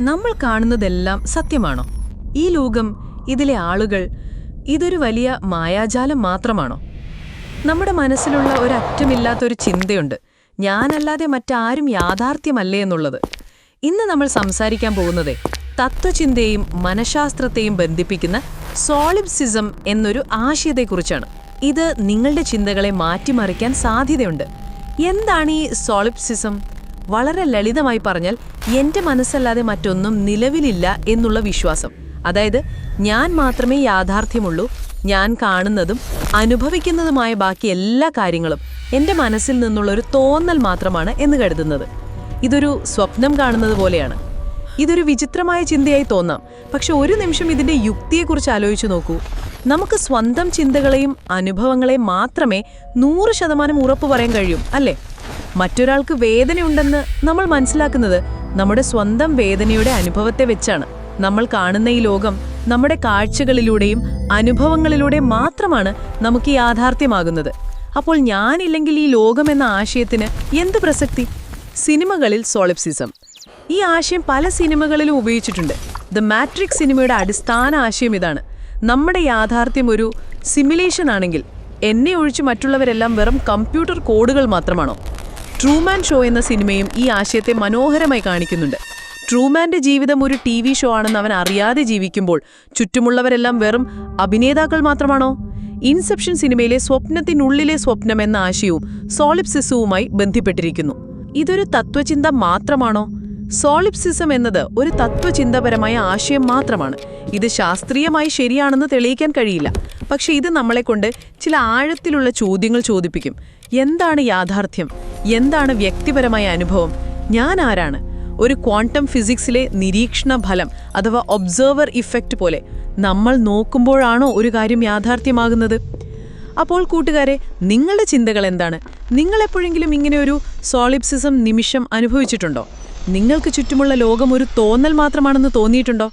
നമ്മൾ കാണുന്നതെല്ലാം സത്യമാണോ? ഈ ലോകം ഇതിലെ ആളുകൾ ഇതൊരു വലിയ മായാജാലം മാത്രമാണോ? നമ്മുടെ മനസ്സിലുള്ള ഒരറ്റമില്ലാത്തൊരു ചിന്തയുണ്ട്. ഞാനല്ലാതെ മറ്റാരും യാഥാർത്ഥ്യമല്ലേ എന്നുള്ളത്. ഇന്ന് നമ്മൾ സംസാരിക്കാൻ പോകുന്നത് തത്വചിന്തയും മനഃശാസ്ത്രത്തെയും ബന്ധിപ്പിക്കുന്ന സോളിപ്സിസം എന്നൊരു ആശയത്തെക്കുറിച്ചാണ്. ഇത് നിങ്ങളുടെ ചിന്തകളെ മാറ്റിമറിക്കാൻ സാധ്യതയുണ്ട്. എന്താണ് ഈ സോളിബ്സിസം വളരെ ലളിതമായി പറഞ്ഞാൽ എന്റെ മനസ്സല്ലാതെ മറ്റൊന്നും നിലവിലില്ല എന്നുള്ള വിശ്വാസം. അതായത് ഞാൻ മാത്രമേ യാഥാർത്ഥ്യമുള്ളൂ ഞാൻ കാണുന്നതും അനുഭവിക്കുന്നതുമായ ബാക്കി എല്ലാ കാര്യങ്ങളും എന്റെ മനസ്സിൽ നിന്നുള്ള ഒരു തോന്നൽ മാത്രമാണ് എന്ന് കരുതുന്നത്. ഇതൊരു സ്വപ്നം കാണുന്നത് പോലെയാണ്. ഇതൊരു വിചിത്രമായ ചിന്തയായി തോന്നാം. പക്ഷെ ഒരു നിമിഷം ഇതിന്റെ യുക്തിയെക്കുറിച്ച് ആലോചിച്ചു നോക്കൂ. നമുക്ക് സ്വന്തം ചിന്തകളെയും അനുഭവങ്ങളെയും മാത്രമേ നൂറ് ശതമാനം ഉറപ്പ് പറയാൻ കഴിയും അല്ലേ? മറ്റൊരാൾക്ക് വേദനയുണ്ടെന്ന് നമ്മൾ മനസ്സിലാക്കുന്നത് നമ്മുടെ സ്വന്തം വേദനയുടെ അനുഭവത്തെ വെച്ചാണ്. നമ്മൾ കാണുന്ന ഈ ലോകം നമ്മുടെ കാഴ്ചകളിലൂടെയും അനുഭവങ്ങളിലൂടെയും മാത്രമാണ് നമുക്ക് യാഥാർത്ഥ്യമാകുന്നത്. അപ്പോൾ ഞാനില്ലെങ്കിൽ ഈ ലോകം എന്ന ആശയത്തിന് എന്ത് പ്രസക്തി? സിനിമകളിൽ സോളിപ്സിസം. ഈ ആശയം പല സിനിമകളിലും ഉപയോഗിച്ചിട്ടുണ്ട്. ദ മാട്രിക് സിനിമയുടെ അടിസ്ഥാന ആശയം ഇതാണ്. നമ്മുടെ യാഥാർത്ഥ്യം ഒരു സിമുലേഷൻ ആണെങ്കിൽ എന്നെ ഒഴിച്ച് മറ്റുള്ളവരെല്ലാം വെറും കമ്പ്യൂട്ടർ കോഡുകൾ മാത്രമാണോ? ട്രൂമാൻ ഷോ എന്ന സിനിമയും ഈ ആശയത്തെ മനോഹരമായി കാണിക്കുന്നുണ്ട്. ട്രൂമാന്റെ ജീവിതം ഒരു ടി വി ഷോ ആണെന്ന് അവൻ അറിയാതെ ജീവിക്കുമ്പോൾ ചുറ്റുമുള്ളവരെല്ലാം വെറും അഭിനേതാക്കൾ മാത്രമാണോ? ഇൻസെപ്ഷൻ സിനിമയിലെ സ്വപ്നത്തിനുള്ളിലെ സ്വപ്നം എന്ന ആശയവും സോളിപ്സിസവുമായി ബന്ധപ്പെട്ടിരിക്കുന്നു. ഇതൊരു തത്വചിന്ത മാത്രമാണോ? സോളിപ്സിസം എന്നത് ഒരു തത്വചിന്തപരമായ ആശയം മാത്രമാണ്. ഇത് ശാസ്ത്രീയമായി ശരിയാണെന്ന് തെളിയിക്കാൻ കഴിയില്ല. പക്ഷെ ഇത് നമ്മളെ കൊണ്ട് ചില ആഴത്തിലുള്ള ചോദ്യങ്ങൾ ചോദിപ്പിക്കും. എന്താണ് യാഥാർത്ഥ്യം? എന്താണ് വ്യക്തിപരമായ അനുഭവം? ഞാൻ ആരാണ്? ഒരു ക്വാണ്ടം ഫിസിക്സിലെ നിരീക്ഷണ ഫലം അഥവാ ഒബ്സർവർ ഇഫക്റ്റ് പോലെ നമ്മൾ നോക്കുമ്പോഴാണോ ഒരു കാര്യം യാഥാർത്ഥ്യമാകുന്നത്? അപ്പോൾ കൂട്ടുകാരെ നിങ്ങളുടെ ചിന്തകൾ എന്താണ്? നിങ്ങളെപ്പോഴെങ്കിലും ഇങ്ങനെ ഒരു സോളിപ്സിസം നിമിഷം അനുഭവിച്ചിട്ടുണ്ടോ? നിങ്ങൾക്ക് ചുറ്റുമുള്ള ലോകം ഒരു തോന്നൽ മാത്രമാണെന്ന് തോന്നിയിട്ടുണ്ടോ?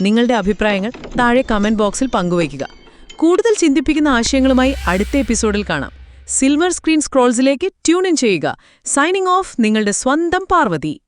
നിങ്ങളുടെ അഭിപ്രായങ്ങൾ താഴെ കമന്റ് ബോക്സിൽ പങ്കുവയ്ക്കുക. കൂടുതൽ ചിന്തിപ്പിക്കുന്ന ആശയങ്ങളുമായി അടുത്ത എപ്പിസോഡിൽ കാണാം. സിൽവർ സ്ക്രീൻ സ്ക്രോൾസിലേക്ക് ട്യൂൺ ഇൻ ചെയ്യുക. സൈനിങ് ഓഫ് നിങ്ങളുടെ സ്വന്തം പാർവതി.